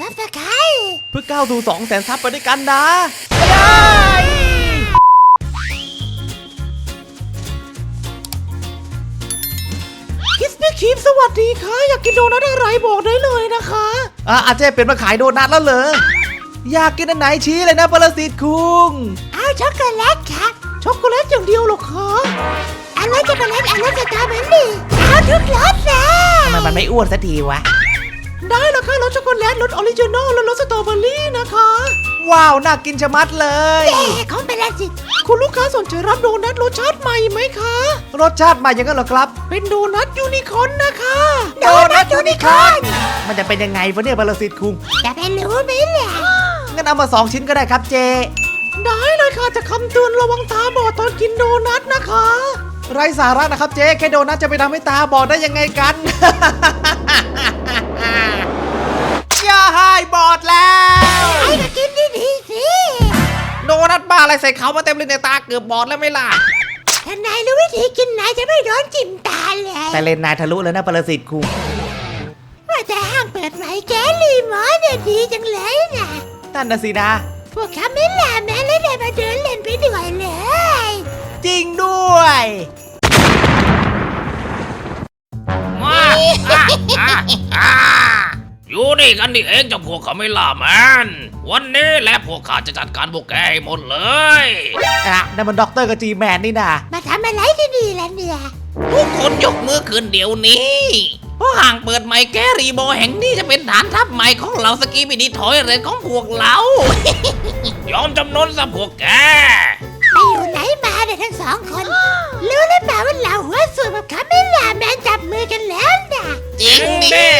ซับสไครต์เพื่อก้าวสู่สองแสนซับไปด้วยกันนะคิสปี้คีมสวัสดีค่ะ อยากกินโดนัทอะไรบอกได้เลยนะคะอะอาเจเป็นมาขายโดนัทแล้วเหรอ อยากกินอันไหนชี้เลยนะปรสิตคุงเอาช็อกโกแลตค่ะ ช็อกโกแลตอย่างเดียวหรอคะอันละช็อกโกแลตอันละสตรอเบอรี่เอาทุกรสเลย ทำไมมันไม่อ้วนสักทีวะได้ แล้วค่ะรสช็อกโกแลตรสออริจินอลและรสสตรอเบอรี่นะคะ ว้าว น่ากินชะมัดเลย เอ๊ะของเป็นละสิคุณลูกค้าสนใจรับโดนัทรสชาติใหม่ไหมคะ รสชาติใหม่ยังกันเหรอครับ เป็นโดนัทยูนิคอร์นนะคะ โดนัทยูนิคอร์น มันจะเป็นยังไงวะเนี่ยปรสิตคุงจะไปรู้ไหมล่ะงั้นเอามาสองชิ้นก็ได้ครับเจ ได้เลยค่ะจะคำเตือนระวังตาบอดตอนกินโดนัทนะคะ ไรสาระนะครับเจ๊แค่โดนัทจะไปทำให้ตาบอดได้ยังไงกัน อะไรใส่เขามาเต็มเลยในตาเกือบบอดแล้วไหม่ล่ะถ้านายรู้วิธีกินนายจะไม่โดนจิ้มตาเลยแต่เลนนายทะลุแล้วนะปรสิตคุงว่าแต่ห้างเปิดไหมแกลีหมอเนี่ยดีจังเลยนะนั่นน่ะสินะ พวกคาเมล่าแม่เลยได้มาเดินเล่นไปด้วยเลย จริงด้วยมา อะอะอะอยู่นี่กันนี่เองเจ้าพวกเขาไม่ล่าแมนวันนี้แหละพวกข้าจะจัดการพวกแกให้หมดเลยอะนั่นมันด็อกเตอร์กับจีแมนนี่นะมาทำอะไรที่นี่ล่ะเนี่ยทุกคนยกมือขึ้นเดี๋ยวนี้เพราะห่างเปิดใหม่แกรีโบแห่งนี้จะเป็นฐานทัพใหม่ของเราสกีบิดีถอยเรนของพวกเรา ยอมจำนนซะพวกแก ไปอยู่ไหนมาเนี่ยทั้งสองคน รู้หรือเปล่าว่าเราหัวสูบกับคาเมล่าแมนจับมือกันแล้วนะ จริงดิ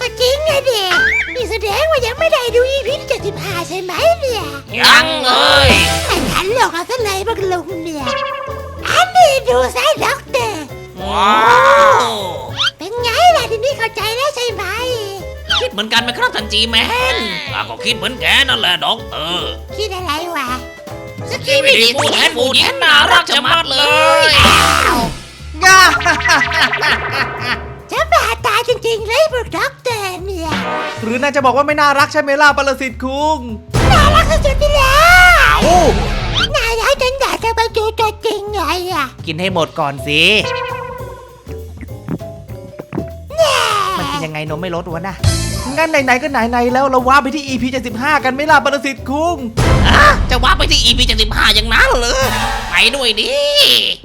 ก็จริงไงเด็กนี่แสดงว่ายังไม่ได้ดูอีพีที่เจ็ดสิบห้าใช่ไหมเนี่ยยังเลยไม่ทันหลอกเอาซะเลยบักลุงเนี่ยอันนี้ดูซะด็อกเตอร์ว้าวเป็นไงล่ะทีนี้เข้าใจแล้วใช่ไหมคิดเหมือนกันไหมครับท่านจีแมนข้าก็คิดเหมือนแกนั่นแหละด็อกเตอร์คิดอะไรวะสกีบิดีผู้แทนผู้หญิงน่ารักจะมัดเลยง่าจะบาดตายจริง ๆ เลยพวกด็อกเตอร์เนี่ยหรือนายจะบอกว่าไม่น่ารักใช่ไหมล่ะปรสิตคุงน่ารักสุดๆไปแล้วโอ้นายให้ฉันอยากจะไปดูตัวจริงไงอะกินให้หมดก่อนสิมันกินยังไงนมไม่ลดวะนะงั้นไหนๆก็ไหนๆแล้วเราว้าร์ปไปที่ EP 75กันไหม่ล่ะปรสิตคุงอะจะว่าไปที่ EP 75อย่างนั้นเหรอไปด้วยดิ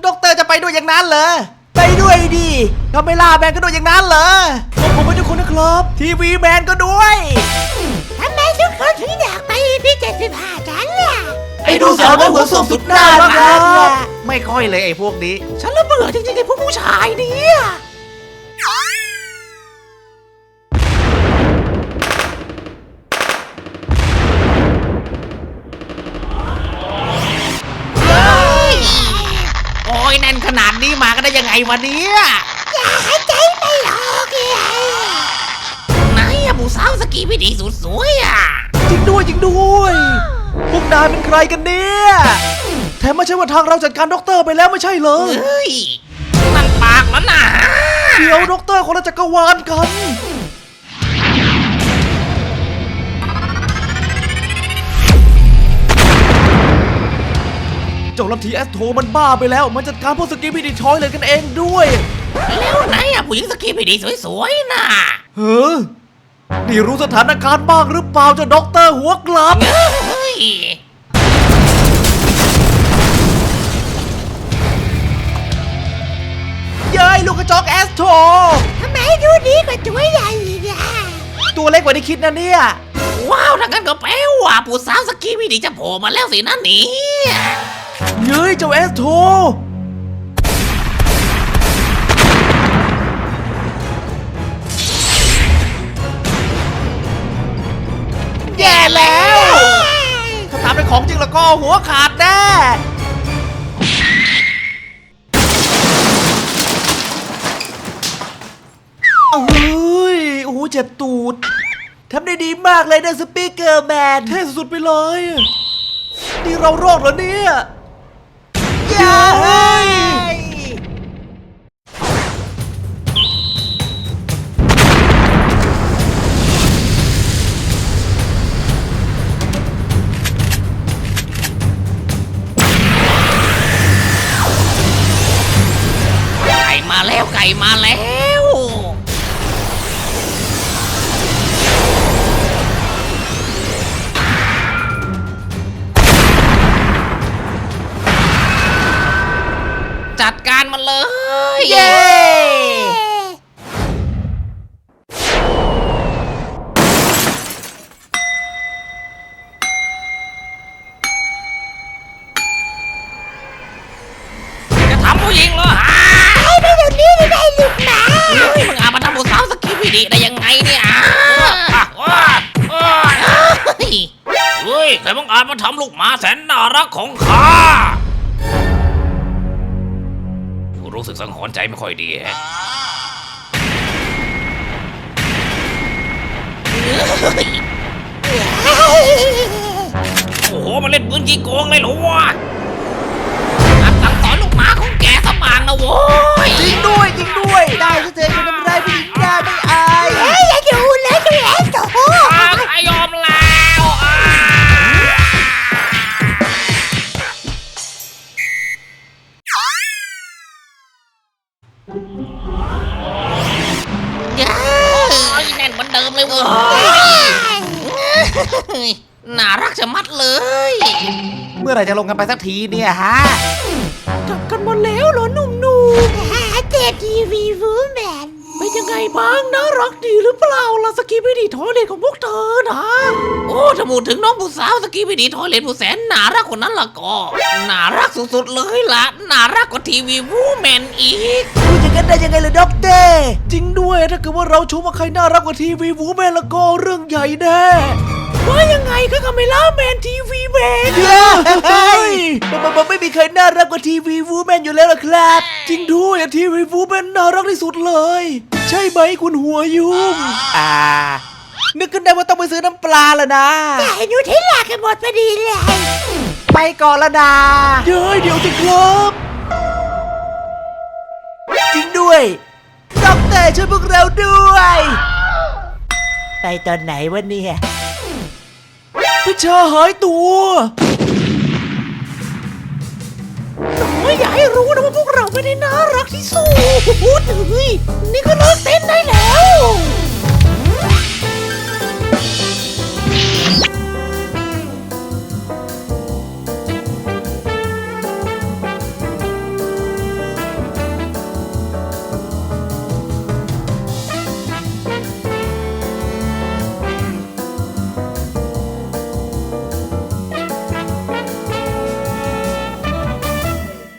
ด็อกเตอร์จะไปด้วยอย่างนั้นเหรอ ไปด้วยดิก็ไม่ล่าแมนก็ด้วยอย่างนั้นเหรอขอบคุณทุกคนนะครับ ทีวีแมนก็ด้วย ทำไมทุกคนถึงอยากไปพี่เจ็ดสิบห้ากันล่ะไอ้ดูสาวน้อยหัวส้มสุดน่ารักครับไม่ค่อยเลยไอ้พวกนี้ ฉันละเบื่อจริงๆไอ้พวกผู้ชายเนี่ย น่นขนาดนี้มาก็ได้ยังไงวะเนี่ยอย่าหายใจไม่ออกเลยไหนอะผู้สาวสกีไม่ดีสุดสวยอะจริงด้วยจริงด้วย พวกนายเป็นใครกันเนี่ยแถมไม่ใช่ว่าทางเราจัดการด็อกเตอร์ไปแล้วไม่ใช่เหรอเฮ้ยมันปากแล้วนะเดี๋ยวด็อกเตอร์คนละจักรวาลกัน เจ้าลัทธิแอสโทมันบ้าไปแล้ว มันจัดการพวกสกีบิดีชอยเลยกันเองด้วยแล้วไหนอะผู้หญิงสกีไม่ดีสวยๆน่ะเฮ้อนี่รู้สถานการณ์บ้างหรือเปล่าเจ้าด็อกเตอร์หัวกลับเฮ้ยเย้ยลูกกระจอกแอสโททำไมดูดีกว่าตัวใหญ่อีกอะตัวเล็กกว่าที่คิดนะเนี่ย ว้าวถ้างั้นก็แปลว่าผู้สาวสกีไม่ดีจะโผล่มาแล้วสินั่นนี่ เย้ยเจ้าแอสโทแย่แล้ว ถ้าทำเป็นของจริงแล้วก็หัวขาดแน่เอ้ยโอ้โหเจ็บตูดทำได้ดีมากเลยนะสปีกเกอร์แมนเท่สุดๆไปเลย นี่เรารอดเหรอเนี่ย ยไก่มาแล้วไก่มาแล้ว จัดการมันเลย เย้ จะทำผู้หญิงเหรอฮะให้ไปเดี๋ยวนี้เลยได้ลูกหมาเฮ้ยมึงอาจมาทำผู้สาวสกีพีดีได้ยังไงเนี่ยอะเฮ้ยเฮ้ยแต่มึงอาจมาทำลูกหมาแสนน่ารักของข้า รู้สึกสังหรณ์ใจไม่ค่อยดีแฮะโอ้โหมาเล่นปืนจีโกงเลยเหรอวะอัดสั่งสอนลูกหมาของแกสมางนะโว้ย จริงด้วยจริงด้วย ได้ที่เธอเป็นน้ำลายผู้หญิงได้ไโอ้ยแน่นเหมือนเดิมเลยเว้ยน่ารักจะมัดเลย เมื่อไหร่จะลงกันไปสักทีเนี่ยฮะ กลับกันหมดแล้วเหรอหนุ่มๆ หาเจ็บทีวีวูแมน เป็นยังไงบ้างนะรักดีหรือเปล่าล่ะสกีไม่ดีทอเด็ของพวกเธอนะโอ้ถ้าพูดถึงน้องผู้สาวสกีพีดีทอยเลนผู้แสนน่ารักคนนั้นล่ะก็น่ารักสุดๆเลยล่ะน่ารักกว่าทีวีวูแมนอีกพูดอย่างนั้นได้ยังไงล่ะด็อกเตอร์จริงด้วยถ้าเกิดว่าเราชมว่าใครน่ารักกว่าทีวีวูแมนแล้วก็เรื่องใหญ่แน่ ว่ายังไงก็คาเมล่าแมนทีวีแมนเฮ้ยมันมันไม่มีใครน่ารักกว่าทีวีวูแมนอยู่แล้วล่ะครับ จริงด้วยอะทีวีวูแมนน่ารักที่สุดเลย ใช่ไหมคุณหัวยุ่งอ่า นึกขึ้นได้ว่าต้องไปซื้อน้ำปลาแล้วนะจ่ายนูเทลลากันหมดพอดีเลย ไปก่อนละนะเดี๋ยวเดี๋ยวสิครับ จริงด้วยด็อกเตอร์ช่วยพวกเราด้วย ไปตอนไหนวะเนี่ย พิชาหายตัวไม่อยากให้รู้นะว่าพวกเราไม่ได้น่ารักที่สุดเฮ้ยนี่ก็เลิกเต้นได้แล้ว